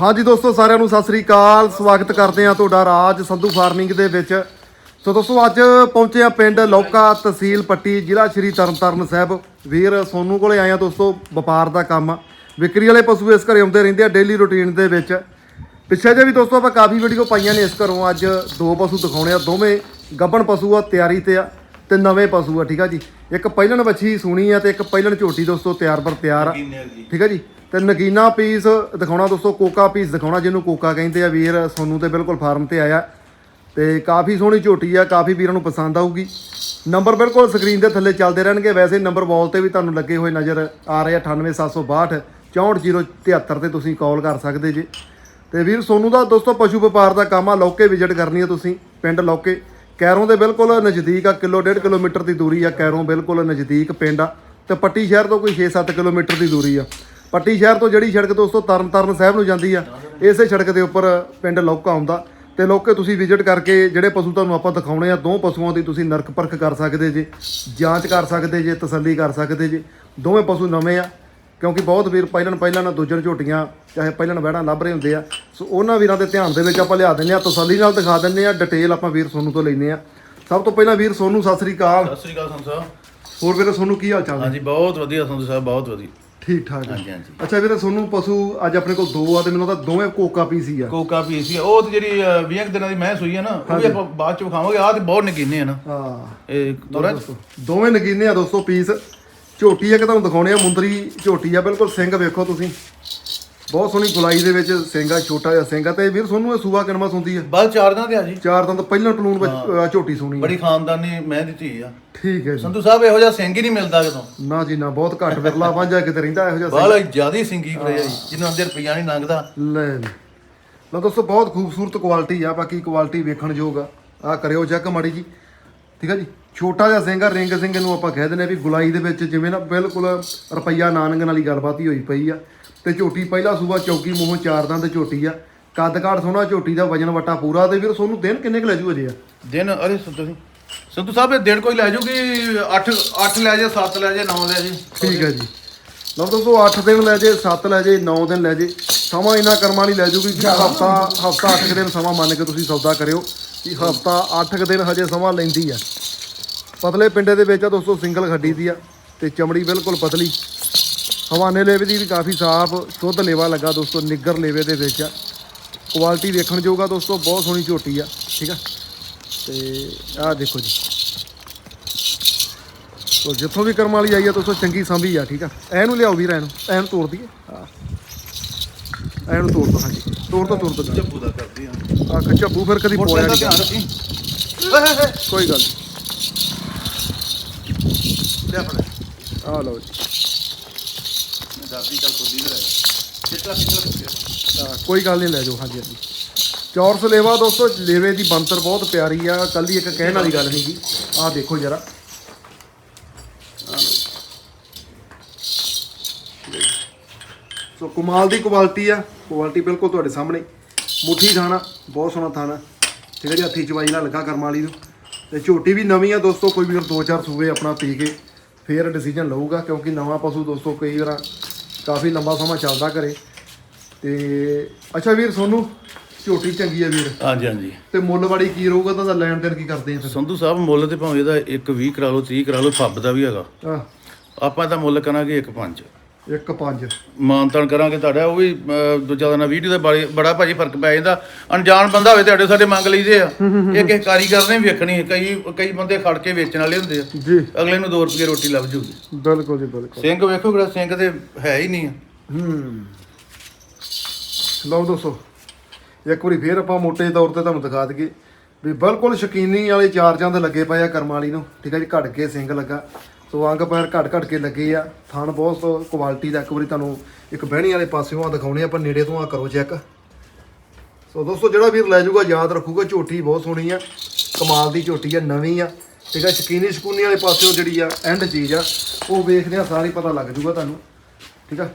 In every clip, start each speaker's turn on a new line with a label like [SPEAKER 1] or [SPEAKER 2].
[SPEAKER 1] ਹਾਂਜੀ ਦੋਸਤੋ ਸਾਰਿਆਂ ਨੂੰ ਸਤਿ ਸ੍ਰੀ ਅਕਾਲ। ਸਵਾਗਤ ਕਰਦੇ ਆ ਤੁਹਾਡਾ ਰਾਜ ਸੰਧੂ ਫਾਰਮਿੰਗ ਦੇ ਵਿੱਚ। ਸੋ ਦੋਸਤੋ ਅੱਜ ਪਹੁੰਚੇ ਆ ਪਿੰਡ ਲੌਕਾ ਤਹਿਸੀਲ ਪੱਟੀ ਜ਼ਿਲ੍ਹਾ ਸ਼੍ਰੀ ਤਰਨਤਾਰਨ ਸਾਹਿਬ। ਵੀਰ ਸੋਨੂ ਕੋਲੇ ਆਏ ਆ ਦੋਸਤੋ ਵਪਾਰ ਦਾ ਕੰਮ। ਆ ਵਿਕਰੀ ਵਾਲੇ ਪਸ਼ੂ ਇਸ ਘਰੇ ਆਉਂਦੇ ਰਹਿੰਦੇ ਆ ਡੇਲੀ ਰੁਟੀਨ ਦੇ ਵਿੱਚ। ਪਿੱਛੇ ਜੇ ਵੀ ਦੋਸਤੋ ਆਪਾਂ ਕਾਫੀ ਵੀਡੀਓ ਪਾਈਆਂ ਨੇ ਇਸ ਘਰੋਂ। ਅੱਜ ਦੋ ਪਸ਼ੂ ਦਿਖਾਉਣੇ ਆ। ਦੋਵੇਂ ਗੱਬਣ ਪਸ਼ੂ ਆ ਤਿਆਰੀ ਤੇ ਆ ਤੇ ਨਵੇਂ ਪਸ਼ੂ ਆ ਠੀਕ ਆ ਜੀ। ਇੱਕ ਪਹਿਲਣ ਵੱਛੀ ਸੂਣੀ ਆ ਤੇ ਇੱਕ ਪਹਿਲਣ ਝੋਟੀ ਦੋਸਤੋ ਤਿਆਰ ਪਰ ਤਿਆਰ ਆ। ਠੀਕ ਹੈ ਜੀ? ਤੇ ਨਗੀਨਾ ਪੀਸ ਦਿਖਾਉਣਾ ਦੋਸਤੋ, ਕੋਕਾ ਪੀਸ ਦਿਖਾਉਣਾ ਜਿਹਨੂੰ ਕੋਕਾ ਕਹਿੰਦੇ ਆ ਵੀਰ, ਸੋਨੂੰ ਤੇ ਬਿਲਕੁਲ ਫਾਰਮ ਤੇ ਆਇਆ। ਤੇ ਕਾਫੀ ਸੋਹਣੀ ਝੋਟੀ ਆ, ਕਾਫੀ ਵੀਰਾਂ ਨੂੰ ਪਸੰਦ ਆਊਗੀ। ਨੰਬਰ ਬਿਲਕੁਲ ਸਕਰੀਨ ਦੇ ਥੱਲੇ ਚੱਲਦੇ ਰਹਿਣਗੇ। ਵੈਸੇ ਨੰਬਰ ਵਾਲ ਤੇ ਵੀ ਤੁਹਾਨੂੰ ਲੱਗੇ ਹੋਏ ਨਜ਼ਰ ਆ ਰਹੇ ਆ 98762 64073 ਤੇ ਤੁਸੀਂ ਕਾਲ ਕਰ ਸਕਦੇ ਜੇ। ਤੇ ਵੀਰ, ਸੋਨੂੰ ਦਾ ਦੋਸਤੋ, ਪਸ਼ੂ ਵਪਾਰ ਦਾ ਕੰਮ ਆ, ਲੋਕੇ ਵਿਜ਼ਿਟ ਕਰਨੀ ਆ ਤੁਸੀਂ, ਪਿੰਡ ਲੋਕੇ। ਕੈਰੋਂ ਦੇ ਬਿਲਕੁਲ ਨਜ਼ਦੀਕ ਆ, ਕਿਲੋ ਡੇਢ ਕਿਲੋਮੀਟਰ ਦੀ ਦੂਰੀ ਆ, ਕੈਰੋਂ ਬਿਲਕੁਲ ਨਜ਼ਦੀਕ ਪਿੰਡ ਆ। ਤੇ ਪੱਟੀ ਸ਼ਹਿਰ ਤੋਂ ਕੋਈ 6-7 ਕਿਲੋਮੀਟਰ ਦੀ ਦੂਰੀ ਆ। ਪੱਟੀ ਸ਼ਹਿਰ ਤੋਂ ਜਿਹੜੀ ਸੜਕ ਦੋਸਤੋ ਤਰਨਤਾਰਨ ਸਾਹਿਬ ਨੂੰ ਜਾਂਦੀ ਆ ਇਸੇ ਸੜਕ ਦੇ ਉੱਪਰ ਪਿੰਡ ਲੋਕਾ ਆਉਂਦਾ ਤੇ ਲੋਕੇ ਤੁਸੀਂ ਵਿਜ਼ਿਟ ਕਰਕੇ ਜਿਹੜੇ ਪਸ਼ੂ ਤੁਹਾਨੂੰ ਆਪਾਂ ਦਿਖਾਉਣੇ ਆ ਦੋ ਪਸ਼ੂਆਂ ਦੀ ਤੁਸੀਂ ਨਰਕ ਪਰਖ ਕਰ ਸਕਦੇ ਜੇ ਜਾਂਚ ਕਰ ਸਕਦੇ ਜੇ ਤਸੱਲੀ ਕਰ ਸਕਦੇ ਜੇ ਦੋਵੇਂ ਪਸ਼ੂ ਨਵੇਂ ਆ ਕਿਉਂਕਿ ਬਹੁਤ ਵੀਰ ਪਹਿਲਣ ਪਹਿਲਣ ਦੂਜਣ ਝੋਟੀਆਂ ਚਾਹੇ ਪਹਿਲਣ ਵਹਿੜਾਂ ਲੱਭ ਰਹੇ ਹੁੰਦੇ ਆ। ਸੋ ਉਹਨਾਂ ਵੀਰਾਂ ਦੇ ਧਿਆਨ ਦੇ ਵਿੱਚ ਆਪਾਂ ਲਿਆ ਦਿੰਦੇ ਆ ਤਸੱਲੀ ਨਾਲ ਦਿਖਾ ਦਿੰਦੇ ਆ ਡਿਟੇਲ ਆਪਾਂ ਵੀਰ ਸੋਨੂੰ ਤੋਂ ਲੈਨੇ ਆ। ਸਭ ਤੋਂ ਪਹਿਲਾਂ ਵੀਰ ਸੋਨੂੰ ਸਤਿ ਸ੍ਰੀ ਅਕਾਲ।
[SPEAKER 2] ਸਤਿ ਸ੍ਰੀ ਅਕਾਲ ਸੰਧੂ ਸਾਹਿਬ।
[SPEAKER 1] ਹੋਰ ਵੀਰ ਸੋਨੂੰ ਕੀ ਹਾਲ ਚਾਲ ਹੈ
[SPEAKER 2] ਹਾਂਜੀ ਬਹੁਤ ਵਧੀਆ ਸੰਧੂ ਸਾਹਿਬ ਬਹੁਤ ਵਧੀਆ।
[SPEAKER 1] ਠੀਕ ਠਾਕ ਹੈ।
[SPEAKER 2] ਹਾਂਜੀ ਹਾਂਜੀ।
[SPEAKER 1] ਅੱਛਾ ਵੀਰ ਸੋਨੂੰ ਪਸ਼ੂ ਅੱਜ ਆਪਣੇ ਕੋਲ ਦੋ ਆ ਤੇ ਮੈਨੂੰ ਤਾਂ ਦੋਵੇਂ ਕੋਕਾ ਪੀਸ ਆ।
[SPEAKER 2] ਕੋਕਾ ਪੀਸ ਆ। ਉਹ ਤੇ ਜਿਹੜੀ 20 ਦਿਨਾਂ ਦੀ ਮੈਂ ਸੂਈ ਆ ਨਾ ਉਹ ਵੀ ਆਪਾਂ ਬਾਅਦ ਚ ਵਿਖਾਵਾਂਗੇ। ਆਹ ਤੇ ਬਹੁਤ ਨਗੀਨੇ ਆ ਨਾ।
[SPEAKER 1] ਹਾਂ।
[SPEAKER 2] ਇਹ ਤੋਰਾ
[SPEAKER 1] ਦੋਵੇਂ ਨਗੀਨੇ ਆ ਦੋਸਤੋ ਪੀਸ। ਝੋਟੀ ਆ ਕਿ ਤੁਹਾਨੂੰ ਦਿਖਾਉਣੇ ਆ ਮੁੰਦਰੀ ਝੋਟੀ ਆ। ਬਿਲਕੁਲ ਸਿੰਘ ਵੇਖੋ ਤੁਸੀਂ। ਬਹੁਤ ਸੋਹਣੀ ਗੁਲਾਈ ਦੇ ਵਿੱਚ ਸਿੰਘ ਆ ਛੋਟਾ ਜਿਹਾ ਸਿੰਘ ਆ ਤੇ ਵੀਰ ਸੋਨੂੰ ਇਹ ਸੂਆ ਕਿਨਮਾ ਸੁੰਦੀ ਆ?
[SPEAKER 2] ਬਸ ਚਾਰ ਦਿਨਾਂ ਤੇ ਆ ਜੀ।
[SPEAKER 1] ਚਾਰ ਦੰਦ ਪਹਿਲਾਂ ਟਲੂਣ ਵਿੱਚ ਝੋਟੀ ਸੋਣੀ
[SPEAKER 2] ਬੜੀ ਖਾਨਦਾਨੀ ਮੈਂ ਦਿੱਤੀ ਆ।
[SPEAKER 1] ਠੀਕ ਹੈ ਜੀ।
[SPEAKER 2] ਸੰਧੂ ਸਾਹਿਬ ਇਹੋ ਜਿਹਾ ਸਿੰਘ ਹੀ ਨਹੀਂ ਮਿਲਦਾ ਕਿਤੋਂ
[SPEAKER 1] ਨਾ ਜੀ ਨਾ ਬਹੁਤ ਘੱਟ ਵਿਰਲਾ ਵਾਂਝਾ ਕਿਤੇ ਰਹਿੰਦਾ ਇਹੋ ਜਿਹਾ।
[SPEAKER 2] ਬਾਹਲਾ ਜ਼ਿਆਦਾ ਸਿੰਗੀ ਕਰੇ ਜੀ ਜਿਹਨੂੰ ਅੰਦਰ ਰੁਪਈਆ ਨਹੀਂ ਲੰਘਦਾ।
[SPEAKER 1] ਲੈ ਲਓ ਦੋਸਤੋ ਬਹੁਤ ਖੂਬਸੂਰਤ ਕੁਆਲਿਟੀ ਆ ਬਾਕੀ ਕੁਆਲਿਟੀ ਵੇਖਣ ਯੋਗ ਆ। ਆ ਕਰਿਓ ਚੈੱਕ ਮਾੜੀ ਜੀ। ਠੀਕ ਆ ਜੀ? ਛੋਟਾ ਜਿਹਾ ਸਿੰਘ ਆ ਰਿੰਗ ਸਿੰਘ ਨੂੰ ਆਪਾਂ ਕਹਿ ਦਿੰਦੇ ਆ ਵੀ ਗੁਲਾਈ ਦੇ ਵਿੱਚ ਜਿਵੇਂ ਨਾ ਬਿਲਕੁਲ ਰੁਪਈਆ ਨਾਨਗਣ ਵਾਲੀ ਗੱਲਬਾਤ ਹੀ ਹੋਈ ਪਈ ਆ। ਤੇ ਝੋਟੀ ਪਹਿਲਾ ਸੂਬਾ ਚੌਕੀ ਮੂੰਹੋਂ ਚਾਰ ਦੰਦ ਝੋਟੀ ਆ। ਕੱਦ ਕਾਠ ਸੋਹਣਾ ਝੋਟੀ ਦਾ ਵਜਨ ਵਟਾ ਪੂਰਾ ਤੇ ਵੀਰ ਸੋਨੂੰ ਦਿਨ ਕਿੰਨੇ ਕੁ ਲੈ ਜੂ ਅਜੇ ਆ?
[SPEAKER 2] ਦਿਨ ਅਰੇ ਸੰਧੂ ਜੀ ਸੰਧੂ ਸਾਹਿਬ ਇਹ ਦਿਨ ਕੋਈ ਲੈ ਜੂਗੀ 8 8 ਲੈ ਜੇ 7 ਲੈ ਜੇ 9 ਲੈ ਜੇ?
[SPEAKER 1] ਠੀਕ ਹੈ ਜੀ। ਲਓ ਦੋਸਤੋ 8 ਦਿਨ ਲੈ ਜੇ 7 ਲੈ ਜੇ 9 ਦਿਨ ਲੈ ਜੇ। ਸਮਾਂ ਇਹਨਾਂ ਕਰਮਾਂ ਨਹੀਂ ਲੈ ਜੂਗੀ ਕਿ ਹਫਤਾ ਹਫਤਾ 8 ਦਿਨ ਸਮਾਂ ਮੰਨ ਕੇ ਤੁਸੀਂ ਸੌਦਾ ਕਰਿਓ ਕਿ ਹਫਤਾ 8 ਦਿਨ ਹਜੇ ਸਮਾਂ ਲੈਂਦੀ ਆ। ਪਤਲੇ ਪਿੰਡੇ ਦੇ ਵਿੱਚ ਆ ਦੋਸਤੋ ਸਿੰਗਲ ਖੱਡੀ ਦੀ ਆ ਤੇ ਚਮੜੀ ਬਿਲਕੁਲ ਪਤਲੀ। ਹਵਾਨੇ ਲੇਵੇ ਦੀ ਵੀ ਕਾਫੀ ਸਾਫ਼ ਸ਼ੁੱਧ ਲੇਵਾ ਲੱਗਾ ਦੋਸਤੋ ਨਿੱਗਰ ਲੇਵੇ ਦੇ ਵਿੱਚ ਆ। ਕੁਆਲਿਟੀ ਵੇਖਣ ਜੋਗਾ ਦੋਸਤੋ ਬਹੁਤ ਸੋਹਣੀ ਝੋਟੀ ਆ ਠੀਕ ਆ? ਤੇ ਆਹ ਦੇਖੋ ਜੀ। ਤੋ ਜਿੱਥੋਂ ਵੀ ਕਰਮ ਵਾਲੀ ਆਈ ਆ ਦੋਸਤੋ ਚੰਗੀ ਸੰਭੀ ਆ ਠੀਕ ਆ? ਐਨੂੰ ਲਿਆਓ ਵੀਰ ਐਨੂੰ ਐਨੂੰ ਤੋੜ ਦਈਏ। ਹਾਂ। ਐਨੂੰ ਤੋੜ ਦੋ ਹਾਂਜੀ। ਤੋੜ ਦੋ ਤੋੜ ਦੋ।
[SPEAKER 2] ਚੱਪੂ ਦਾ ਕਰਦੀ ਆ।
[SPEAKER 1] ਆ ਖੱਚਾ ਫਿਰ ਕਦੀ ਪੋਇਆ ਨਹੀਂ ਕੋਈ ਗੱਲ
[SPEAKER 2] ਲੈ ਫੜ।
[SPEAKER 1] ਆ ਲਓ ਜੀ।
[SPEAKER 2] ਦਾਦੀ ਚੱਲ ਕੁੱਦੀ ਲੈ ਕਿਤਲਾ ਕਿਤਲਾ
[SPEAKER 1] ਹਾਂ, ਕੋਈ ਗੱਲ ਨਹੀਂ ਲੈ ਜਾਓ ਹਾਂਜੀ ਹਾਂਜੀ। ਚੌਰਸ ਲੇਵਾ ਦੋਸਤੋ ਲੇਵੇ ਦੀ ਬੰਤਰ ਬਹੁਤ ਪਿਆਰੀ ਆ। ਕੱਲੀ ਇੱਕ ਕਹਿਣ ਵਾਲੀ ਗੱਲ ਨਹੀਂ ਜੀ ਆਹ ਦੇਖੋ ਜਰਾ। ਸੋ ਕਮਾਲ ਦੀ ਕੁਆਲਿਟੀ ਆ। ਕੁਆਲਿਟੀ ਬਿਲਕੁਲ ਤੁਹਾਡੇ ਸਾਹਮਣੇ। ਮੁੱਠੀ ਥਾਣਾ ਬਹੁਤ ਸੋਹਣਾ ਥਾਣਾ। ਠੀਕ ਹੈ ਜੀ ਹੱਥੀ ਚਵਾਈ ਨਾਲ ਲੱਗਾ ਕਰਮ ਵਾਲੀ ਨੂੰ। ਤੇ ਝੋਟੀ ਵੀ ਨਵੀਂ ਆ ਦੋਸਤੋ ਕੋਈ ਵੀ ਦੋ ਚਾਰ ਸੂਵੇ ਆਪਣਾ ਪੀ ਕੇ ਫੇਰ ਡਿਸੀਜਨ ਲਊਗਾ ਕਿਉਂਕਿ ਨਵਾਂ ਪਸ਼ੂ ਦੋਸਤੋ ਕਈ ਵਾਰ ਕਾਫੀ ਲੰਬਾ ਸਮਾਂ ਚੱਲਦਾ ਘਰੇ। ਤੇ ਅੱਛਾ ਵੀਰ ਸੋਨੂੰ ਝੋਟੀ ਚੰਗੀ ਆ ਵੀਰ।
[SPEAKER 2] ਹਾਂਜੀ ਹਾਂਜੀ।
[SPEAKER 1] ਤੇ ਮੁੱਲ ਵਾੜੀ ਕੀ ਰਹੂਗਾ ਤਾਂ ਲੈਣ ਦੇਣ ਕੀ ਕਰਦੇ ਆ ਫਿਰ?
[SPEAKER 2] ਸੰਧੂ ਸਾਹਿਬ ਮੁੱਲ ਤੇ ਭਾਵੇਂ ਇਹਦਾ 1 20 ਕਰਾ ਲਓ 30 ਕਰਾ ਲਓ ਫੱਬ ਦਾ ਵੀ ਹੈਗਾ।
[SPEAKER 1] ਆਹ
[SPEAKER 2] ਆਪਾਂ ਤਾਂ ਮੁੱਲ ਕਰਾਂਗੇ 1 5
[SPEAKER 1] ਇੱਕ ਪੰਜ।
[SPEAKER 2] ਮਾਨਤਨ ਕਰਾਂਗੇ ਤੁਹਾਡਾ ਉਹ ਵੀ ਅਹ, ਦੂਜਾ ਦਾ ਨਾ ਵੀਡੀਓ ਦਾ ਬੜੀ- ਬੜਾ ਭਾਜੀ ਫ਼ਰਕ ਪੈ ਜਾਂਦਾ। ਅਣਜਾਣ ਬੰਦਾ ਹੋਵੇ ਤੁਹਾਡੇ ਸਾਡੇ ਮੰਗ ਲਈਦੇ ਆ। ਇਹ ਕਿਸੇ ਕਾਰੀਗਰ ਨੇ ਵੀ ਵੇਖਣੀ ਹੈ। ਕਈ ਕਈ ਬੰਦੇ ਖੜ ਕੇ ਵੇਚਣ ਵਾਲੇ ਹੁੰਦੇ ਆ।
[SPEAKER 1] ਜੀ।
[SPEAKER 2] ਅਗਲੇ ਨੂੰ 2 ਰੁਪਏ ਰੋਟੀ ਲੱਭ ਜੂਗੀ।
[SPEAKER 1] ਬਿਲਕੁਲ ਜੀ ਬਿਲਕੁਲ।
[SPEAKER 2] ਸਿੰਘ ਵੇਖੋ ਕਿਹੜਾ ਸਿੰਘ ਤੇ ਹੈ ਹੀ ਨਹੀਂ ਆ।
[SPEAKER 1] ਹੂੰ। ਲਓ ਦੋਸਤੋ ਇੱਕ ਵਾਰੀ ਫੇਰ ਆਪਾਂ ਮੋٹے ਤੌਰ ਤੇ ਤੁਹਾਨੂੰ ਦਿਖਾ ਦਈਏ ਵੀ ਬਿਲਕੁਲ ਸ਼ਕੀਨੀ ਵਾਲੇ ਚਾਰ ਚੰਦ ਲੱਗੇ ਪਏ ਆ ਕਰਮ ਵਾਲੀ ਨੂੰ। ਠੀਕ ਹੈ ਜੀ ਘੜ ਕੇ ਸਿੰਗ ਲੱਗਾ। ਸੋ ਅੰਗ ਪੈਰ ਘੜ ਘੜ ਕੇ ਲੱਗੇ ਆ। ਥਣ ਬਹੁਤ ਕੁਆਲਿਟੀ ਦਾ ਇੱਕ ਵਾਰੀ ਤੁਹਾਨੂੰ ਇੱਕ ਬਹਿਣੀ ਵਾਲੇ ਪਾਸਿਓਂ ਆ ਦਿਖਾਉਣੇ ਆਪਾਂ ਨੇੜੇ ਤੋਂ ਆ ਕਰੋ ਚੈੱਕ ਸੋ ਦੋਸਤੋ, ਜਿਹੜਾ ਵੀਰ ਲੈ ਜਾਊਗਾ, ਯਾਦ ਰੱਖੂਗਾ, ਝੋਟੀ ਬਹੁਤ ਸੋਹਣੀ ਆ। ਕਮਾਲ ਦੀ ਝੋਟੀ ਆ, ਨਵੀਂ ਆ। ਠੀਕ ਆ, ਸ਼ਕੀਨੀ ਸ਼ਕੂਨੀ ਵਾਲੇ ਪਾਸਿਓਂ ਜਿਹੜੀ ਆ ਐਂਡ ਚੀਜ਼ ਆ, ਉਹ ਵੇਖਦੇ ਆ, ਸਾਰੀ ਪਤਾ ਲੱਗ ਜੂਗਾ ਤੁਹਾਨੂੰ। ਠੀਕ ਆ?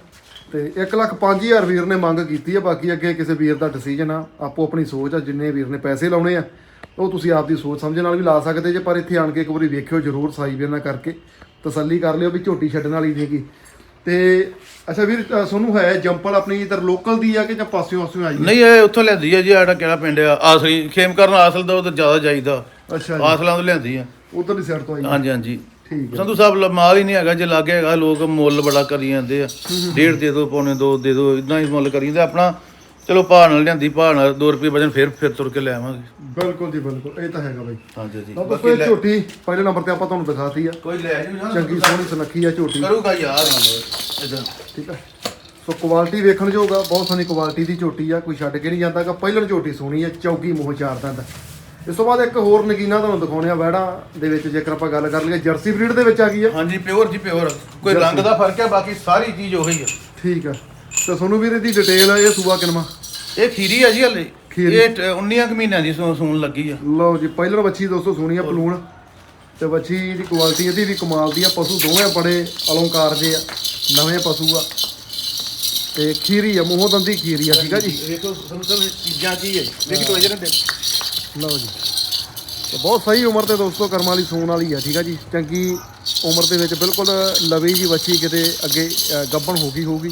[SPEAKER 1] ਤੇ 1 ਲੱਖ 5000 ਵੀਰ ਨੇ ਮੰਗ ਕੀਤੀ ਆ, ਬਾਕੀ ਅੱਗੇ ਕਿਸੇ ਵੀਰ ਦਾ ਡਿਸੀਜਨ ਆ, ਆਪੋ ਆਪਣੀ ਸੋਚ ਆ, ਜਿੰਨੇ ਵੀਰ ਨੇ ਪੈਸੇ ਲਾਉਣੇ ਆ, ਉਹ ਤੁਸੀਂ ਆਪਦੀ ਸੋਚ ਸਮਝ ਨਾਲ ਵੀ ਲਾ ਸਕਦੇ ਜੇ, ਪਰ ਇੱਥੇ ਆਣ ਕੇ ਇੱਕ ਵਾਰੀ ਵੇਖਿਓ ਜ਼ਰੂਰ, ਸਾਈ ਵੀਰ ਨਾਲ ਕਰਕੇ। ਤਸੱਲੀ ਕਰ ਲਿਓ ਵੀ ਝੋਟੀ ਛੱਡਣ ਵਾਲੀ ਨਹੀਂਗੀ ਤੇ ਅੱਛਾ ਵੀਰ ਸੋਨੂੰ ਹੈ ਜੰਪਲ ਆਪਣੀ ਇਧਰ ਲੋਕਲ ਦੀ ਆ ਕਿ ਜਾਂ ਪਾਸਿਓਂ ਆਸਿਓਂ ਆਈ?
[SPEAKER 2] ਨਹੀਂ ਇਹ ਉੱਥੋਂ ਲਿਆਂਦੀ ਆ ਜੀ ਆੜਾ ਕਿਹੜਾ ਪਿੰਡ ਆ। ਆਸਲੀ ਖੇਮ ਕਰਨ ਆਸਲ ਦਾ ਤਾਂ ਜ਼ਿਆਦਾ ਜਾਈਦਾ।
[SPEAKER 1] ਅੱਛਾ ਜੀ।
[SPEAKER 2] ਆਸਲਾਂ ਤੋਂ ਲਿਆਂਦੀ ਆ।
[SPEAKER 1] ਉਧਰ ਦੀ ਸਾਈਡ ਤੋਂ ਆਈ।
[SPEAKER 2] ਹਾਂਜੀ ਹਾਂਜੀ।
[SPEAKER 1] ਠੀਕ
[SPEAKER 2] ਸੰਧੂ ਸਾਹਿਬ ਮਾਲ ਹੀ ਨਹੀਂ ਹੈਗਾ ਜੇ ਲਾਗੇ ਹੈਗਾ ਲੋਕ ਮੁੱਲ ਬੜਾ ਕਰੀ ਜਾਂਦੇ ਆ। ਡੇਢ ਦੇ ਦਿਓ ਪੌਣੇ ਦੋ ਦੇ ਦਿਓ ਇਦਾਂ ਹੀ ਮੁੱਲ ਕਰੀ ਜਾਂਦੇ ਆਪਣਾ ਚਲੋ ਭਾਅ ਨਾਲ ਲਿਆਂਦੀ ਭਾਅ ਨਾਲ 2 ਰੁਪਏ ਵਜਨ ਫਿਰ ਫਿਰ ਤੁਰ ਕੇ ਲੈ ਆਵਾਂਗੇ।
[SPEAKER 1] ਬਿਲਕੁਲ ਜੀ ਬਿਲਕੁਲ ਇਹ ਤਾਂ ਹੈਗਾ ਬਾਈ।
[SPEAKER 2] ਹਾਂਜੀ ਜੀ
[SPEAKER 1] ਤਾਂ ਦੋਸਤੋ ਇਹ ਝੋਟੀ ਪਹਿਲੇ ਨੰਬਰ ਤੇ ਆਪਾਂ ਤੁਹਾਨੂੰ ਦਿਖਾਤੀ ਆ।
[SPEAKER 2] ਕੋਈ ਲੈ ਜੀ
[SPEAKER 1] ਚੰਗੀ ਸੋਹਣੀ ਸੁਨੱਖੀ ਆ ਝੋਟੀ।
[SPEAKER 2] ਕਰੂਗਾ ਯਾਰ। ਇਦਾਂ।
[SPEAKER 1] ਠੀਕ ਹੈ ਸੋ ਕੁਆਲਿਟੀ ਵੇਖਣ ਜੋਗਾ ਬਹੁਤ ਸੋਹਣੀ ਕੁਆਲਿਟੀ ਦੀ ਝੋਟੀ ਆ ਕੋਈ ਛੱਡ ਕੇ ਨਹੀਂ ਜਾਂਦਾਗਾ ਪਹਿਲਣ ਝੋਟੀ ਸੋਹਣੀ ਆ ਚੌਕੀ ਮੂੰਹ ਚਾਰ ਦੰਦ। ਇਸ ਤੋਂ ਬਾਅਦ ਇੱਕ ਹੋਰ ਨਗੀਨਾ ਤੁਹਾਨੂੰ ਦਿਖਾਉਣੇ ਆ ਵੈੜਾ ਦੇ ਵਿੱਚ ਜੇਕਰ ਆਪਾਂ ਗੱਲ ਕਰ ਲਈਏ ਜਰਸੀ ਬਰੀਡ ਦੇ ਵਿੱਚ ਆ ਗਈ ਆ।
[SPEAKER 2] ਹਾਂਜੀ ਪਿਓਰ ਜੀ ਪਿਓਰ ਕੋਈ ਰੰਗ ਦਾ ਫ਼ਰਕ ਹੈ ਬਾਕੀ ਸਾਰੀ ਚੀਜ਼ ਉਹੀ ਆ।
[SPEAKER 1] ਠੀਕ ਆ। ਤੇ ਸੋਨੂੰ ਵੀਰ ਦੀ ਡਿਟੇਲ ਇਹ ਸੂਆ ਕਿਨਮਾ
[SPEAKER 2] ਇਹ ਖੀਰੀ ਆ ਜੀ ਹਲੇ।
[SPEAKER 1] ਖੀਰੀ।
[SPEAKER 2] ਇਹ 19 ਕੁ ਮਹੀਨਿਆਂ ਦੀ ਸੂ- ਸੂਣ ਲੱਗੀ ਆ।
[SPEAKER 1] ਲਓ ਜੀ ਪਹਿਲਣ ਬੱਚੀ ਦੋਸਤੋ ਸੋਹਣੀ ਆ ਪਲੂਣ। ਤੇ ਬੱਚੀ ਦੀ ਕੁਆਲਿਟੀ ਇਹਦੀ ਵੀ ਕਮਾਲ ਦੀ ਆ। ਪਸ਼ੂ ਦੋਵੇਂ ਬੜੇ ਅਲੰਕਾਰ ਦੇ ਆ। ਨਵੇਂ ਪਸ਼ੂ ਆ। ਤੇ ਖੀਰੀ ਆ ਮੂੰਹੋਂ ਦੰਦੀ ਖੀਰੀ ਆ ਠੀਕ ਆ ਜੀ?
[SPEAKER 2] ਦੇਖੋ ਸਭ ਚੀਜ਼ਾਂ ਕੀ ਹੈ ਦੇਖੀ ਤੋਂ ਜਿਹੜੇ
[SPEAKER 1] ਲਓ ਜੀ। ਤੇ ਬਹੁਤ ਸਹੀ ਉਮਰ ਤੇ ਦੋਸਤੋ ਕਰਮ ਵਾਲੀ ਸੂਣ ਵਾਲੀ ਆ ਠੀਕ ਆ ਜੀ? ਚੰਗੀ ਉਮਰ ਦੇ ਵਿੱਚ ਬਿਲਕੁਲ ਲਵੀ ਜੀ ਬੱਚੀ ਕਿਤੇ ਅੱਗੇ ਅ, ਗੱਭਣ ਹੋ ਗਈ ਹੋਊਗੀ।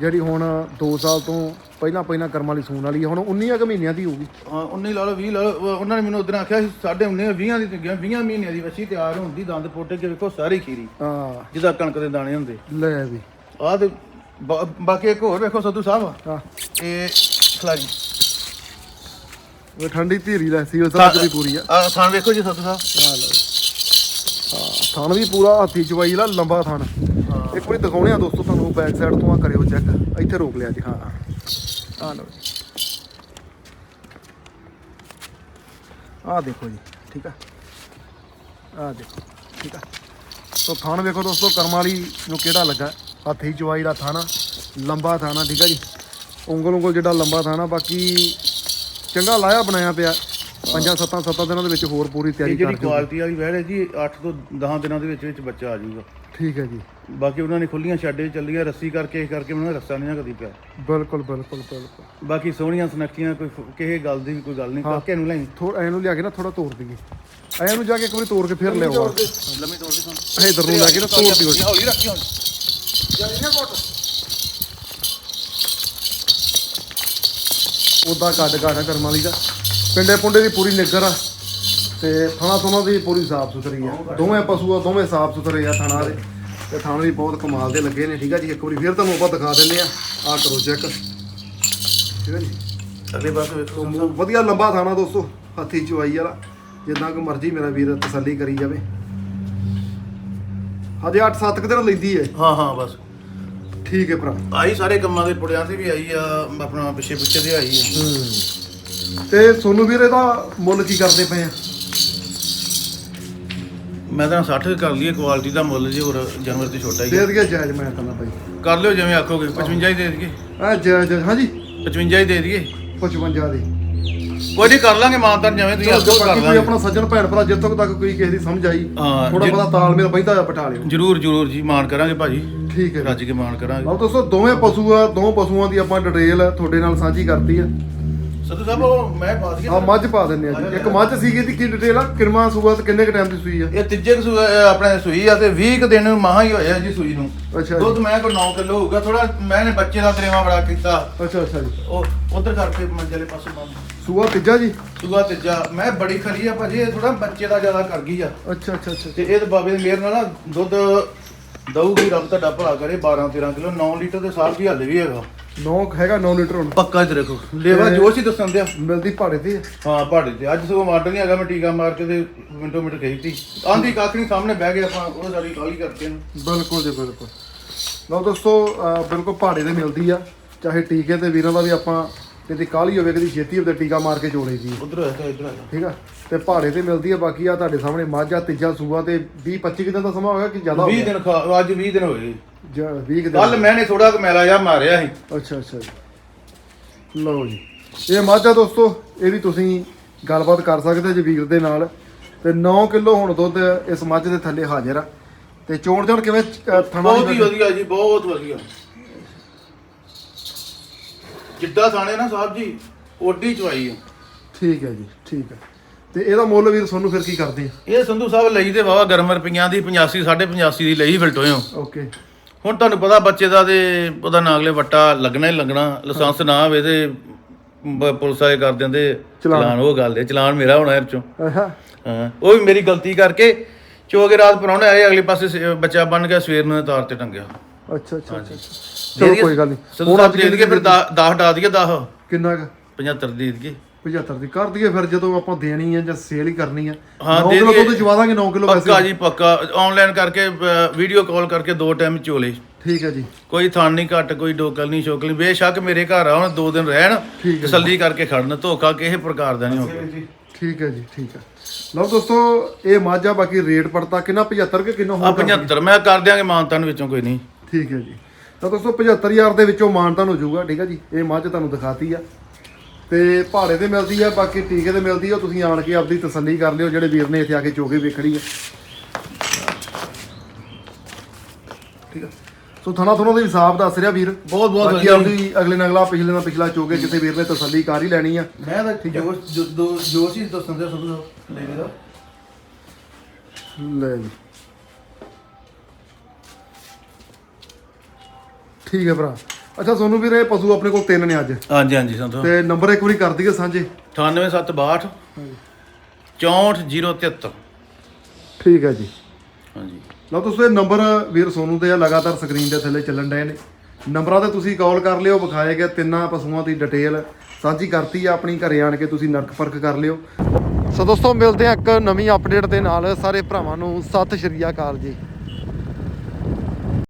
[SPEAKER 1] ਜਿਹੜੀ ਹੁਣ 2 ਸਾਲ ਤੋਂ ਪਹਿਲਾਂ ਪਹਿਲਾਂ ਕਰਮ ਵਾਲੀ ਸੂਣ ਵਾਲੀ ਆ ਹੁਣ 19 ਕੁ ਮਹੀਨਿਆਂ ਦੀ ਹੋਊਗੀ।
[SPEAKER 2] ਹਾਂ 19 ਲਾ ਲਓ 20 ਲਾ ਲਓ। ਉਹ- ਉਹਨਾਂ ਨੇ ਮੈਨੂੰ ਉਦੋਂ ਆਖਿਆ ਸੀ ਸਾਡੇ 19 20 ਦੀ ਗਿਆ 20 ਮਹੀਨਿਆਂ ਦੀ ਵੱਛੀ ਤਿਆਰ ਹੁੰਦੀ ਦੰਦ ਪੋਟੇ ਕੇ ਵੇਖੋ ਸਾਰੀ ਖੀਰੀ
[SPEAKER 1] ਆ
[SPEAKER 2] ਜਿਹਦਾ ਕਣਕ ਦੇ ਦਾਣੇ ਹੁੰਦੇ।
[SPEAKER 1] ਲੈ ਵੀ।
[SPEAKER 2] ਆਹ ਤੇ ਬਾ- ਬਾਕੀ ਇੱਕ ਹੋਰ ਵੇਖੋ ਸੱਧੂ ਸਾਹਿਬ।
[SPEAKER 1] ਆ
[SPEAKER 2] ਇਹ ਖਲਾਰੀ।
[SPEAKER 1] ਉਹ ਠੰਡੀ ਧੀਰੀ ਲੈ ਸੀ ਉਹ ਸਭ ਵੀ ਪੂਰੀ ਆ।
[SPEAKER 2] ਆ ਥਾਂ ਵੇਖੋ ਜੀ ਸੱਧੂ ਸਾਹਿਬ।
[SPEAKER 1] ਆ ਲਓ। ਹਾਂ ਥਣ ਵੀ ਪੂਰਾ ਹਾਥੀ ਚਵਾਈ ਵਾਲਾ ਲੰਬਾ ਥਣ ਇੱਕ ਵਾਰੀ ਦਿਖਾਉਣੇ ਆ ਦੋਸਤੋ ਤੁਹਾਨੂੰ ਬੈਕ ਸਾਈਡ ਤੋਂ ਆ ਕਰਿਓ ਚੈੱਕ ਇੱਥੇ ਰੋਕ ਲਿਆ ਜੀ। ਹਾਂ। ਆ ਲਓ ਜੀ। ਆ ਦੇਖੋ ਜੀ ਠੀਕ ਆ? ਆ ਦੇਖੋ ਠੀਕ ਆ? ਸੋ ਥਣ ਵੇਖੋ ਦੋਸਤੋ ਕਰਮ ਵਾਲੀ ਨੂੰ ਕਿਹੜਾ ਲੱਗਾ? ਹਾਥੀ ਚਵਾਈ ਦਾ ਥਾਣਾ ਲੰਬਾ ਥਾਣਾ ਠੀਕ ਆ ਜੀ? ਉਂਗਲ ਉਂਗਲ ਜਿਹੜਾ ਲੰਬਾ ਥਾਣਾ ਬਾਕੀ ਚੰਗਾ ਲਾਇਆ ਬਣਾਇਆ ਪਿਆ। ਪੰਜਾਂ ਸੱਤਾਂ ਸੱਤਾਂ ਦਿਨਾਂ ਦੇ ਵਿੱਚ ਹੋਰ ਪੂਰੀ ਤਿਆਰੀ
[SPEAKER 2] ਇਹ
[SPEAKER 1] ਕਰ
[SPEAKER 2] ਜਿਹੜੀ ਕੁਆਲਿਟੀ ਵਾਲੀ ਵਹਿੜ ਹੈ ਜੀ 8 ਤੋਂ 10 ਦਿਨਾਂ ਦੇ ਵਿੱਚ ਵਿੱਚ ਬੱਚਾ ਆ ਜਾਊਗਾ।
[SPEAKER 1] ਠੀਕ ਹੈ ਜੀ।
[SPEAKER 2] ਬਾਕੀ ਉਹਨਾਂ ਨੇ ਖੁੱਲੀਆਂ ਛੱਡੇ ਚੱਲੀਆਂ ਰੱਸੀ ਕਰਕੇ ਇਹ ਕਰਕੇ ਉਹਨਾਂ ਦਾ ਰੱਸਾ ਨਹੀਂ ਨਾ ਕਦੀ ਪਿਆ।
[SPEAKER 1] ਬਿਲਕੁਲ ਬਿਲਕੁਲ ਬਿਲਕੁਲ।
[SPEAKER 2] ਬਾਕੀ ਸੋਹਣੀਆਂ ਸੁਨੱਖੀਆਂ ਕੋਈ ਫ- ਕਿਸੇ ਗੱਲ ਦੀ ਵੀ ਕੋਈ ਗੱਲ ਨਹੀਂ ਕਾਕੇ ਨੂੰ
[SPEAKER 1] ਥੋੜਾ ਐ ਨੂੰ ਲਿਆ ਕੇ ਨਾ ਥੋੜਾ ਤੋੜ ਦਈਏ। ਐ ਨੂੰ ਜਾ ਕੇ ਇੱਕ ਵਾਰੀ ਤੋੜ ਕੇ ਫਿਰ ਲਿਆਓ
[SPEAKER 2] ਲੰਮੀ ਤੋੜ ਦੇ। ਸਾਨੂੰ।
[SPEAKER 1] ਇਧਰ ਨੂੰ ਲੈ ਕੇ ਨਾ ਤੋੜ ਦਿਓ
[SPEAKER 2] ਹੌਲੀ ਰੱਖੀ ਹੁਣ।
[SPEAKER 1] ਉਦਾਂ ਕੱਢ ਕਾਟਾ ਕਰਮ ਵਾਲੀ ਦਾ। ਪਿੰਡੇ ਪੁੰਡੇ ਦੀ ਪੂਰੀ ਨਿੱਗਰ ਆ। ਤੇ ਥਾਣਾ ਥੋਣਾ ਦੀ ਪੂਰੀ ਸਾਫ਼ ਸੁਥਰੀ ਆ। ਦੋਵੇਂ ਪਸ਼ੂ ਆ ਦੋਵੇਂ ਸਾਫ਼ ਸੁਥਰੇ ਆ ਥਾਣਾ ਦੇ। ਤੇ ਥਾਣਾ ਵੀ ਬਹੁਤ ਕਮਾਲ ਦੇ ਲੱਗੇ ਨੇ ਠੀਕ ਆ ਜੀ? ਇੱਕ ਵਾਰੀ ਫਿਰ ਤੁਹਾਨੂੰ ਆਪਾਂ ਦਿਖਾ ਦਿੰਦੇ ਆ। ਆ ਕਰੋ ਚੈੱਕ। ਠੀਕ ਆ ਜੀ?
[SPEAKER 2] ਅਗਲੇ ਪਾਸੇ ਵੇਖੋ
[SPEAKER 1] ਮੂੰਹ ਵਧੀਆ ਲੰਬਾ ਥਾਣਾ ਦੋਸਤੋ ਹੱਥੀ ਚਵਾਈ ਵਾਲਾ। ਜਿੱਦਾਂ ਕਿ ਮਰਜ਼ੀ ਮੇਰਾ ਵੀਰ ਤਸੱਲੀ ਕਰੀ ਜਾਵੇ। ਹਜੇ 8-7 ਕੁ ਦਿਨ ਲੈਂਦੀ ਹੈ
[SPEAKER 2] ਹਾਂ ਹਾਂ ਬਸ।
[SPEAKER 1] ਠੀਕ ਹੈ ਭਰਾ।
[SPEAKER 2] ਆਈ ਸਾਰੇ ਕੰਮਾਂ ਦੇ ਪੁੜਿਆਂ ਤੇ ਵੀ ਆਈ ਆ ਆਪਣਾ ਪਿੱਛੇ ਪਿੱਛੇ ਤੇ ਆਈ ਆ।
[SPEAKER 1] ਤੇ ਸੋਨੂੰ ਵੀਰ ਇਹਦਾ ਮੁੱਲ ਕੀ ਕਰਦੇ ਪਏ ਆ?
[SPEAKER 2] ਮੈਂ ਤਾਂ 60 ਕਰ ਲਈਏ ਕੁਆਲਿਟੀ ਦਾ ਮੁੱਲ ਜੀ ਹੋਰ ਜਾਨਵਰ ਤੇ ਛੋਟਾ ਹੀ।
[SPEAKER 1] ਦੇ ਦਈਏ ਜਾਇਜ਼ ਮੈਂ ਕਹਿੰਦਾ ਭਾਈ।
[SPEAKER 2] ਕਰ ਲਿਓ ਜਿਵੇਂ ਆਖੋਗੇ 55 ਹੀ ਦੇ ਦਈਏ।
[SPEAKER 1] ਆ ਜਾਇਜ਼ ਹਾਂਜੀ।
[SPEAKER 2] 55 ਹੀ ਦੇ ਦਈਏ।
[SPEAKER 1] 55 ਦੀ।
[SPEAKER 2] ਕੋਈ ਨਹੀਂ ਕਰ ਲਾਂਗੇ ਮਾਨਤਾਂ ਜਿਵੇਂ ਤੁਸੀਂ ਆਖੋ ਕਰ
[SPEAKER 1] ਬਾਕੀ ਕੋਈ
[SPEAKER 2] ਲਾਂਗੇ।
[SPEAKER 1] ਆਪਣਾ ਸੱਜਣ ਭੈਣ ਭਰਾ ਜਿੱਥੋਂ ਤੱਕ ਕੋਈ ਕਿਸੇ ਦੀ ਸਮਝ ਆਈ
[SPEAKER 2] ਹਾਂ,
[SPEAKER 1] ਥੋੜਾ
[SPEAKER 2] ਜੇ-
[SPEAKER 1] ਬਹੁਤਾ ਤਾਲਮੇਲ ਬੈਂਦਾ ਹੋਇਆ ਬਿਠਾ ਲਿਓ।
[SPEAKER 2] ਜਰੂਰ ਜਰੂਰ ਜੀ ਮਾਨ ਕਰਾਂਗੇ ਭਾਜੀ।
[SPEAKER 1] ਠੀਕ ਹੈ
[SPEAKER 2] ਰੱਜ ਕੇ ਮਾਨ ਕਰਾਂਗੇ।
[SPEAKER 1] ਲਓ ਦੋਸਤੋ ਦੋਵੇਂ ਪਸ਼ੂ ਆ ਦੋ ਪਸ਼ੂਆਂ ਦੀ ਆਪਾਂ ਡਿਟੇਲ ਤੁਹਾਡੇ ਨਾਲ ਸਾਂਝੀ ਕਰਤੀ ਆ।
[SPEAKER 2] ਸਤੂ ਸਾਹਿਬ ਉਹ ਮੈਂ ਬਾਤ
[SPEAKER 1] ਆ ਮੱਝ ਪਾ ਦਿੰਨੇ ਆ ਜੀ। ਇੱਕ ਮੱਝ ਸੀਗੀ ਦੀ ਕੀ ਡਿਟੇਲ ਆ? ਕਿਰਮਾ ਸੂਆ ਤੇ ਕਿੰਨੇ ਕ ਟਾਈਮ ਦੀ ਸੂਈ ਆ?
[SPEAKER 2] ਇਹ ਤੀਜੇ ਕੁ ਆਪਣੇ ਸੂਈ ਆ ਤੇ 20 ਕੁ ਦਿਨ ਮਹਾ ਹੀ ਹੋਇਆ ਜੀ ਸੂਈ ਨੂੰ।
[SPEAKER 1] ਅੱਛਾ ਜੀ।
[SPEAKER 2] ਦੁੱਧ ਮੈਂ ਕੋ 9 ਕਿਲੋ ਹੋਊਗਾ ਥੋੜਾ ਮੈਂ ਨੇ ਬੱਚੇ ਦਾ ਤਰੇਵਾ ਬੜਾ ਕੀਤਾ।
[SPEAKER 1] ਅੱਛਾ ਅੱਛਾ ਜੀ।
[SPEAKER 2] ਉਹ ਉਧਰ ਕਰਕੇ ਮੰਜਲੇ ਪਾਸੇ ਬੰਦ।
[SPEAKER 1] ਸੂਆ ਤੀਜਾ ਜੀ?
[SPEAKER 2] ਸੂਆ ਤੀਜਾ। ਮੈਂ ਬੜੀ ਖਰੀ ਆ ਭਾਜੀ ਇਹ ਥੋੜਾ ਬੱਚੇ ਦਾ ਜ਼ਿਆਦਾ ਕਰ ਗਈ ਆ।
[SPEAKER 1] ਅੱਛਾ ਅੱਛਾ ਅੱਛਾ।
[SPEAKER 2] ਤੇ ਇਹ ਤਾਂ ਬਾਬੇ ਦੇ ਮੇਰ ਨਾਲ ਨਾ ਦੁੱਧ ਦਊਗੀ ਰੱਬ ਤੁਹਾਡਾ ਭਲਾ ਕਰੇ 12 13 ਕਿਲੋ 9 ਲੀਟਰ ਦੇ ਸਾਲ ਵੀ ਹੱਲੇ ਵੀ ਹੈਗਾ।
[SPEAKER 1] ਨੌ ਹੈਗਾ 9 ਲੀਟਰ ਹੁਣ।
[SPEAKER 2] ਪੱਕਾ ਚ ਦੇਖੋ ਲੇਵਾ ਜੋਸ਼ ਹੀ ਦੱਸਣ ਦਿਆ।
[SPEAKER 1] ਮਿਲਦੀ ਭਾੜੇ ਤੇ।
[SPEAKER 2] ਹਾਂ ਪਹਾੜੀ ਤੇ। ਅੱਜ ਸਗੋਂ ਮਾਡਲ ਨਹੀਂ ਹੈਗਾ ਮੈਂ ਟੀਕਾ ਮਾਰ ਕੇ ਤੇ ਮਿੰਟੋ ਮਿੰਟ ਗਈ ਸੀ ਆਂਦੀ ਨਹੀਂ ਸਾਹਮਣੇ ਬਹਿ ਗਏ ਆਪਾਂ ਉਹ ਸਾਡੀ ਕਾਲੀ ਕਰਕੇ
[SPEAKER 1] ਬਿਲਕੁਲ ਜੀ ਬਿਲਕੁਲ। ਲਓ ਦੋਸਤੋ ਬਿਲਕੁਲ ਪਹਾੜੇ ਤੇ ਮਿਲਦੀ ਆ। ਚਾਹੇ ਟੀਕੇ ਤੇ ਵੀਰਾਂ ਦਾ ਵੀ ਆਪਾਂ ਕਿਤੇ ਕਾਲੀ ਹੋਵੇ ਕਦੀ ਛੇਤੀ ਤੇ ਟੀਕਾ ਮਾਰ ਕੇ ਜੋੜੇ ਜੀ।
[SPEAKER 2] ਉਧਰ ਹੋਇਆ ਤਾਂ ਇਧਰ ਹੋਇਆ
[SPEAKER 1] ਠੀਕ ਆ? ਤੇ ਪਹਾੜੇ ਤੇ ਮਿਲਦੀ ਆ। ਬਾਕੀ ਆ ਤੁਹਾਡੇ ਸਾਹਮਣੇ ਮਾਝਾ ਤੀਜਾ ਸੂਆ ਤੇ 20 25 ਦਿਨ ਦਾ ਸਮਾਂ ਹੋਇਆ ਕਿ ਜ਼ਿਆਦਾ ਹੋ
[SPEAKER 2] 20
[SPEAKER 1] ਗਿਆ
[SPEAKER 2] ਦਿਨ ਅੱਜ 20 ਦਿਨ ਹੋਏ।
[SPEAKER 1] 20 ਦਿਨ।
[SPEAKER 2] ਕੱਲ ਮੈਨੇ ਥੋੜਾ ਕੁ ਮੈਲਾ ਜਿਹਾ ਮਾਰਿਆ ਸੀ।
[SPEAKER 1] ਅੱਛਾ ਅੱਛਾ ਜੀ। ਲਓ ਜੀ। ਇਹ ਮਾਝਾ ਦੋਸਤੋ ਇਹ ਵੀ ਤੁਸੀਂ ਗੱਲਬਾਤ ਕਰ ਸਕਦੇ ਜੀ ਵੀਰ ਦੇ ਨਾਲ। ਤੇ 9 ਕਿਲੋ ਹੁਣ ਦੁੱਧ ਇਸ ਮੱਝ ਦੇ ਥੱਲੇ ਹਾਜ਼ਰ ਆ। ਤੇ ਚੋਣ ਜਾਣ ਕਿਵੇਂ ਥਣਾ
[SPEAKER 2] ਬਹੁਤ ਹੀ
[SPEAKER 1] ਦੀ
[SPEAKER 2] ਵਧੀਆ ਜੀ ਬਹੁਤ ਵਧੀਆ। ਜਿੱਦਾਂ ਥਾਣੇ ਨਾ ਸਾਹਿਬ ਜੀ ਓਡੀ ਚਵਾਈ ਆ।
[SPEAKER 1] ਠੀਕ ਹੈ ਜੀ ਠੀਕ ਹੈ। ਤੇ ਇਹਦਾ ਮੁੱਲ ਵੀਰ ਤੁਹਾਨੂੰ ਫਿਰ ਕੀ ਕਰਦੇ ਆ?
[SPEAKER 2] ਇਹ ਸੰਧੂ ਸਾਹਿਬ ਲਈ ਤੇ ਵਾਵਾ ਗਰਮ ਰੁਪਈਆਂ ਦੀ 85 85 ਦੀ ਲਈ ਫਿਲਟੋਇਓ
[SPEAKER 1] ਓਕੇ।
[SPEAKER 2] ਹੁਣ ਤੁਹਾਨੂੰ ਪਤਾ ਬੱਚੇ ਦਾ ਤੇ ਉਹਦਾ ਨਾਗਲੇ ਵੱਟਾ ਲੱਗਣਾ ਹੀ ਲੱਗਣਾ ਲਾਇਸੈਂਸ ਨਾ ਹੋਵੇ ਤੇ ਬ- ਪੁਲਿਸ ਵਾਲੇ ਕਰ ਦਿੰਦੇ
[SPEAKER 1] ਚਲਾਨ।
[SPEAKER 2] ਚਲਾਨ ਉਹ ਗੱਲ ਹੈ ਚਲਾਨ ਮੇਰਾ ਹੋਣਾ ਇਹ ਚੋਂ
[SPEAKER 1] ਅੱਛਾ।
[SPEAKER 2] ਹਾਂ ਉਹ ਵੀ ਮੇਰੀ ਗਲਤੀ ਕਰਕੇ ਚੋ ਕੇ ਰਾਤ ਪਰੌਣੇ ਆਏ ਅਗਲੇ ਪਾਸੇ ਸ- ਬੱਚਾ ਬਣ ਗਿਆ ਸਵੇਰ ਨੂੰ ਤਾਰ ਤੇ ਟੰਗਿਆ।
[SPEAKER 1] ਅੱਛਾ ਅੱਛਾ ਅੱਛਾ। ਚਲੋ ਕੋਈ ਗੱਲ ਨਹੀਂ
[SPEAKER 2] ਹੁਣ ਅੱਜ ਦੇ ਦਈਏ ਫਿਰ 10 ਡਾ ਦਈਏ 10
[SPEAKER 1] ਕਿੰਨਾ ਕੁ?
[SPEAKER 2] 75 ਦੇ ਦਈਏ
[SPEAKER 1] 75 ਦੀ। ਕਰ ਦਈਏ ਫਿਰ ਜਦੋਂ ਆਪਾਂ ਦੇਣੀ ਹੈ ਜਾਂ ਸੇਲ ਹੀ ਕਰਨੀ ਹੈ
[SPEAKER 2] ਹਾਂ,
[SPEAKER 1] 9
[SPEAKER 2] ਦੇ
[SPEAKER 1] ਕਿਲੋ
[SPEAKER 2] ਦਈਏ।
[SPEAKER 1] ਦੁੱਧ ਚਵਾ ਦਾਂਗੇ 9 ਕਿਲੋ ਵੈਸੇ।
[SPEAKER 2] ਪੱਕਾ ਜੀ ਪੱਕਾ। ਆਨਲਾਈਨ ਕਰਕੇ ਵੀਡੀਓ ਕਾਲ ਕਰਕੇ ਦੋ ਟਾਈਮ ਚੋਲੇ
[SPEAKER 1] ਠੀਕ ਹੈ ਜੀ।
[SPEAKER 2] ਕੋਈ ਥਣ ਨਹੀਂ ਘੱਟ ਕੋਈ ਡੋਕਲ ਨਹੀਂ ਸ਼ੋਕਲ ਨਹੀਂ। ਬੇਸ਼ੱਕ ਮੇਰੇ ਘਰ ਆਉਣ ਦੋ ਦਿਨ ਰਹਿਣ
[SPEAKER 1] ਠੀਕ ਹੈ।
[SPEAKER 2] ਤਸੱਲੀ ਕਰਕੇ ਖੜਨ ਧੋਖਾ ਕਿਸੇ ਪ੍ਰਕਾਰ ਦਾ ਨਹੀਂ ਹੋਊਗਾ
[SPEAKER 1] ਠੀਕ ਹੈ ਜੀ ਠੀਕ ਹੈ ਲਓ ਦੋਸਤੋ ਇਹ ਮਾਝਾ ਬਾਕੀ ਰੇਟ ਪੜਤਾ ਕਿੰਨਾ 75 ਕਿ ਕਿੰਨਾ
[SPEAKER 2] ਆ
[SPEAKER 1] ਹੋਰ
[SPEAKER 2] 75 ਮੈਂ ਕਰ ਦਿਆਂਗੇ ਮਾਨਤਾਨ ਵਿੱਚੋਂ ਕੋਈ ਨਹੀਂ।
[SPEAKER 1] ਠੀਕ ਹੈ ਜੀ। ਤਾਂ ਦੋਸਤੋ 75000 ਦੇ ਵਿੱਚੋਂ ਮਾਨਤਾਨ ਹੋ ਜਾਊਗਾ ਠੀਕ ਹੈ ਜੀ। ਇਹ ਮੱਝ ਤੁਹਾਨੂੰ ਦਿਖਾਤੀ ਆ। ਤੇ ਭਾੜੇ ਤੇ ਮਿਲਦੀ ਆ ਬਾਕੀ ਟੀਕੇ ਤੇ ਮਿਲਦੀ ਆ ਤੁਸੀਂ ਆਣ ਕੇ ਆਪਦੀ ਤਸੱਲੀ ਕਰ ਲਿਓ ਜਿਹੜੇ ਵੀਰ ਨੇ ਇੱਥੇ ਆ ਕੇ ਚੋਗੇ ਵੇਖਣੀ ਆ। ਠੀਕ ਹੈ ਸੋ ਥਣਾ ਥਣਾ ਦੇ ਹਿਸਾਬ ਦੱਸ ਰਿਹਾ ਵੀਰ।
[SPEAKER 2] ਬਹੁਤ ਬਹੁਤ
[SPEAKER 1] ਬਾਕੀ ਆਪਦੀ ਅਗਲੇ ਨਾਲ ਅਗਲਾ ਪਿਛਲੇ ਨਾਲ ਪਿਛਲਾ ਚੋਗੇ ਕਿਸੇ ਵੀਰ ਨੇ ਤਸੱਲੀ ਕਰ ਹੀ ਲੈਣੀ ਆ।
[SPEAKER 2] ਮੈਂ ਤਾਂ ਜੋ ਜੋ ਜੋ ਚੀਜ਼ ਦੱਸਣ ਦੇ ਸਭ ਲੈ ਲੈਦਾ
[SPEAKER 1] ਲੈ ਜੀ। ਠੀਕ ਹੈ ਭਰਾ। ਅੱਛਾ ਸੋਨੂੰ ਵੀਰ ਪਸ਼ੂ ਆਪਣੇ ਕੋਲ ਤਿੰਨ ਨੇ ਅੱਜ।
[SPEAKER 2] ਹਾਂਜੀ ਹਾਂਜੀ ਸੰਤੋ
[SPEAKER 1] ਤੇ ਨੰਬਰ ਇੱਕ ਵਾਰੀ ਕਰ ਦਈਏ ਸਾਂਝੇ।
[SPEAKER 2] 98762 64073
[SPEAKER 1] ਠੀਕ ਹੈ ਜੀ।
[SPEAKER 2] ਹਾਂਜੀ।
[SPEAKER 1] ਲਓ ਤੁਸੀਂ ਇਹ ਨੰਬਰ ਵੀਰ ਸੋਨੂੰ ਦੇ ਆ ਲਗਾਤਾਰ ਸਕਰੀਨ ਦੇ ਥੱਲੇ ਚੱਲਣ ਡਏ ਨੇ। ਨੰਬਰਾਂ ਤੇ ਤੁਸੀਂ ਕਾਲ ਕਰ ਲਿਓ ਵਿਖਾਏ ਗਏ ਤਿੰਨਾਂ ਪਸ਼ੂਆਂ ਦੀ ਡਿਟੇਲ ਸਾਂਝੀ ਕਰਤੀ ਆ ਆਪਣੀ ਘਰੇ ਆਣ ਕੇ ਤੁਸੀਂ ਨਰਕ ਪਰਖ ਕਰ ਲਿਓ। ਸੋ ਦੋਸਤੋ ਮਿਲਦੇ ਆ ਇੱਕ ਨਵੀਂ ਅਪਡੇਟ ਦੇ ਨਾਲ। ਸਾਰੇ ਭਰਾਵਾਂ ਨੂੰ ਸਤਿ ਸ਼੍ਰੀ ਅਕਾਲ ਜੀ।